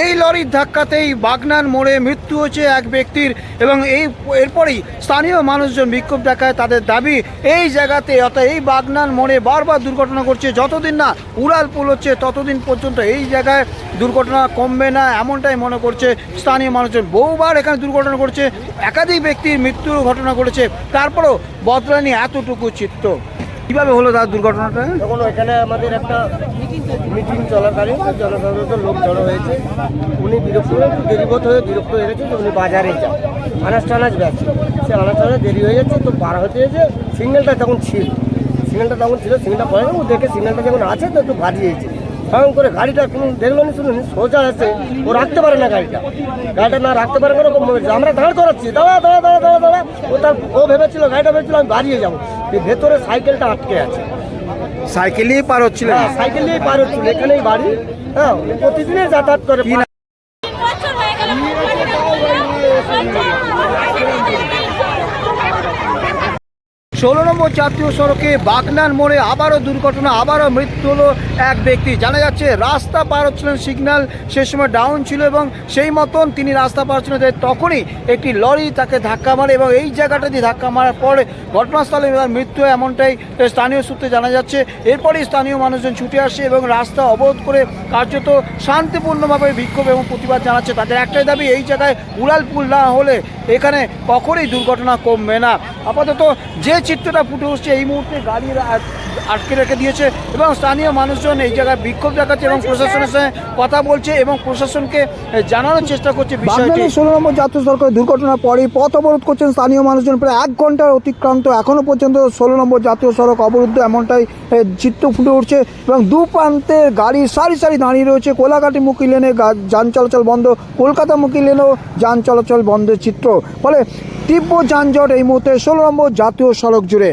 এই লরির ধাক্কাতেই বাগনান মোড়ে মৃত্যু হয়েছে এক ব্যক্তির এবং এই এরপরেই স্থানীয় মানুষজন বিক্ষোভ দেখায় তাদের দাবি, এই জায়গাতে অর্থাৎ এই বাগনান মোড়ে বারবার দুর্ঘটনা করছে যতদিন না উড়াল পুল হচ্ছে, ততদিন পর্যন্ত এই জায়গায় দুর্ঘটনা কমবে না এমনটাই মনে করছে স্থানীয় মানুষজন। বহুবার এখানে দুর্ঘটনা করছে একাধিক ব্যক্তির মৃত্যুর ঘটনা ঘটেছে, তারপরেও বদলানি এতটুকু চিত্ত। কীভাবে হলো তার দুর্ঘটনাটা? তখন ওইখানে আমাদের একটা মিটিং চলাকালীন জনসাধারণ লোক জড়ো হয়েছে। উনি বিরক্ত দেরিবোধ হয়ে বিরক্ত হয়ে গেছে উনি বাজারে যান। আনাজ টানাজ ব্যস্ত সে আনাজ টানাজ দেরি হয়ে যাচ্ছে, তো পার হতে যে সিগন্যালটা তখন ছিল। সিগন্যালটা তখন ছিল, সিগন্যালটা পরে ও দেখে সিগন্যালটা যখন আছে, তো একটু বাজিয়েছে। স্বয়ং করে গাড়িটা কোনো দেখল না, শুনুন সোজা আছে, ও রাখতে পারে না গাড়িটা। গাড়িটা না রাখতে পারে না, ওরকম আমরা দাঁড় করাচ্ছি, দাঁড়া দাঁড়া দাঁড়া দাঁড়া দাঁড়া। ও তার ও ভেবেছিল, গাড়িটা ভেবেছিল আমি বাড়িয়ে যাব। ভেতরে সাইকেলটা আটকে আছে। সাইকেলেই পার হচ্ছিল সাইকেলেই সাইকেল নিয়েই পার হচ্ছিল এখানেই বাড়ি। হ্যাঁ প্রতিদিনে যাতায়াত করে কি না- বছর হয়ে গেল ষোলো নম্বর জাতীয় সড়কে বাগনান মোড়ে আবারও দুর্ঘটনা, আবারও মৃত্যু হলো এক ব্যক্তি। জানা যাচ্ছে, রাস্তা পার হচ্ছিলেন সিগন্যাল, সে সময় ডাউন ছিল এবং সেই মতন তিনি রাস্তা পার হচ্ছিলেন। তখনই একটি লরি তাকে ধাক্কা মারে এবং এই জায়গাটা দিয়ে ধাক্কা মারার পরে ঘটনাস্থলে তার মৃত্যু এমনটাই স্থানীয় সূত্রে জানা যাচ্ছে। এরপরই স্থানীয় মানুষজন ছুটে আসে এবং রাস্তা অবরোধ করে কার্যত শান্তিপূর্ণভাবে বিক্ষোভ এবং প্রতিবাদ জানাচ্ছে। তাদের একটাই দাবি, এই জায়গায় উড়াল পুল না হলে এখানে কখনোই দুর্ঘটনা কমবে না। আপাতত যে চিত্রটা ফুটে উঠছে। এই মুহূর্তে গাড়ি আটকে রেখে দিয়েছে এবং স্থানীয় মানুষজন এই জায়গায় বিক্ষোভ দেখাচ্ছে এবং প্রশাসনের সঙ্গে কথা বলছে এবং প্রশাসনকে জানানোর চেষ্টা করছে বিষয়টি। ষোলো নম্বর জাতীয় সরকারের দুর্ঘটনার পরে পথ অবরোধ করছেন স্থানীয় মানুষজন। প্রায় এক ঘণ্টার অতিক্রান্ত এখনও পর্যন্ত ষোলো নম্বর জাতীয় সড়ক অবরুদ্ধ, এমনটাই চিত্র ফুটে উঠছে এবং দু প্রান্তের গাড়ি সারি সারি দাঁড়িয়ে রয়েছে। কোলাঘাটি মুখী লেনে যান চলাচল বন্ধ, কলকাতা মুখী লেনেও যান চলাচল বন্ধের চিত্র। ফলে তীব্র যানজট এই মুহূর্তে ষোলো নম্বর জাতীয় সড়ক জুড়ে।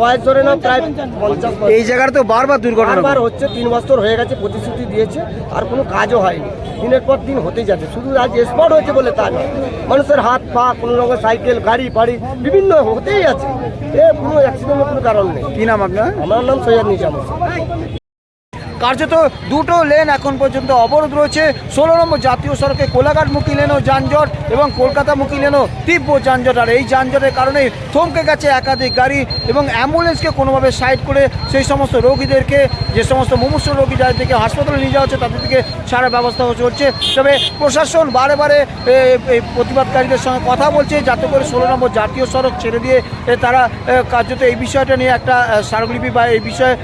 বয়স ধরে না প্রায় পঞ্চাশ এই জায়গার তো বারবার দুর্ঘটনা বারবার হচ্ছে তিন বছর হয়ে গেছে প্রতিশ্রুতি দিয়েছে আর কোনো কাজও হয়নি। দিনের পর দিন হতেই যাচ্ছে। শুধু আজ স্পট হয়েছে বলে তা নয়। মানুষের হাত পা কোনো রকম সাইকেল গাড়ি ফাড়ি বিভিন্ন হতেই আছে। এ কোনো অ্যাক্সিডেন্টের কোনো কারণ নেই। কি নাম আপনার? আমার নাম সৈয়দ নিজাম। কার্যত দুটো লেন এখন পর্যন্ত অবরোধ রয়েছে। ষোলো নম্বর জাতীয় সড়কে কোলাঘাটমুখী লেনও যানজট এবং কলকাতামুখী লেনও তীব্র যানজট। আর এই যানজটের কারণে থমকে গেছে একাধিক গাড়ি এবং অ্যাম্বুলেন্সকে কোনোভাবে সাইড করে সেই সমস্ত রোগীদেরকে, যে সমস্ত মুমূর্ষ রোগী যাদের থেকে হাসপাতালে নিয়ে যাওয়া হচ্ছে, তাদের থেকে সারা ব্যবস্থা চলছে। তবে প্রশাসন বারে বারে এই প্রতিবাদকারীদের সঙ্গে কথা বলছে, যাতে করে ষোলো নম্বর জাতীয় সড়ক ছেড়ে দিয়ে তারা কার্যত এই বিষয়টা নিয়ে একটা স্মারকলিপি বা এই বিষয়ে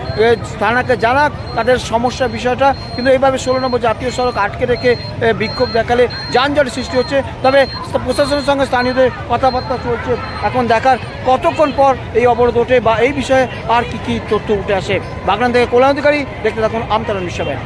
থানাকে জানাক, তাদের সমস্যার বিষয়টা। কিন্তু এইভাবে ষোলো নম্বর জাতীয় সড়ক আটকে রেখে বিক্ষোভ দেখালে যানজট সৃষ্টি হচ্ছে। তবে প্রশাসনের সঙ্গে স্থানীয়দের কথাবার্তা চলছে। এখন দেখার কতক্ষণ পর এই অবরোধ ওঠে বা এই বিষয়ে আর কি কি তথ্য উঠে আসে? বাগনান থেকে কল্যাণ অধিকারী দেখতে থাকুন আমতারা নিঃসবাই